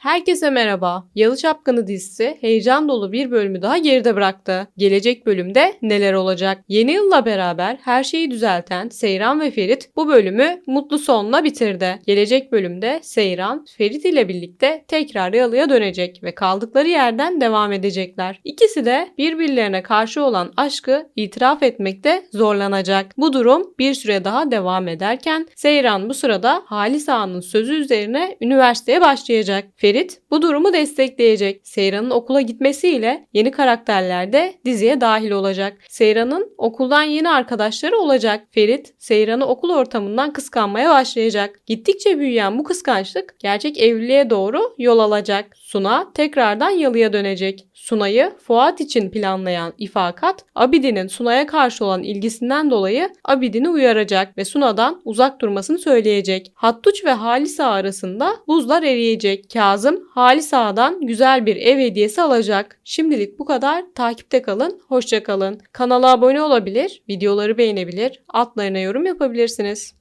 Herkese merhaba. Yalı Çapkını dizisi heyecan dolu bir bölümü daha geride bıraktı. Gelecek bölümde neler olacak? Yeni yılla beraber her şeyi düzelten Seyran ve Ferit bu bölümü mutlu sonla bitirdi. Gelecek bölümde Seyran, Ferit ile birlikte tekrar Yalı'ya dönecek ve kaldıkları yerden devam edecekler. İkisi de birbirlerine karşı olan aşkı itiraf etmekte zorlanacak. Bu durum bir süre daha devam ederken Seyran bu sırada Halis Ağa'nın sözü üzerine üniversiteye başlayacak. Ferit bu durumu destekleyecek. Seyran'ın okula gitmesiyle yeni karakterler de diziye dahil olacak. Seyran'ın okuldan yeni arkadaşları olacak. Ferit, Seyran'ı okul ortamından kıskanmaya başlayacak. Gittikçe büyüyen bu kıskançlık gerçek evliliğe doğru yol alacak. Suna tekrardan yalıya dönecek. Sunay'ı Fuat için planlayan İfakat, Abidin'in Sunay'a karşı olan ilgisinden dolayı Abidin'i uyaracak ve Suna'dan uzak durmasını söyleyecek. Hattuç ve Halis Ağa arasında buzlar eriyecek. Kazım, Halis Ağa'dan güzel bir ev hediyesi alacak. Şimdilik bu kadar. Takipte kalın, hoşça kalın. Kanala abone olabilir, videoları beğenebilir, altlarına yorum yapabilirsiniz.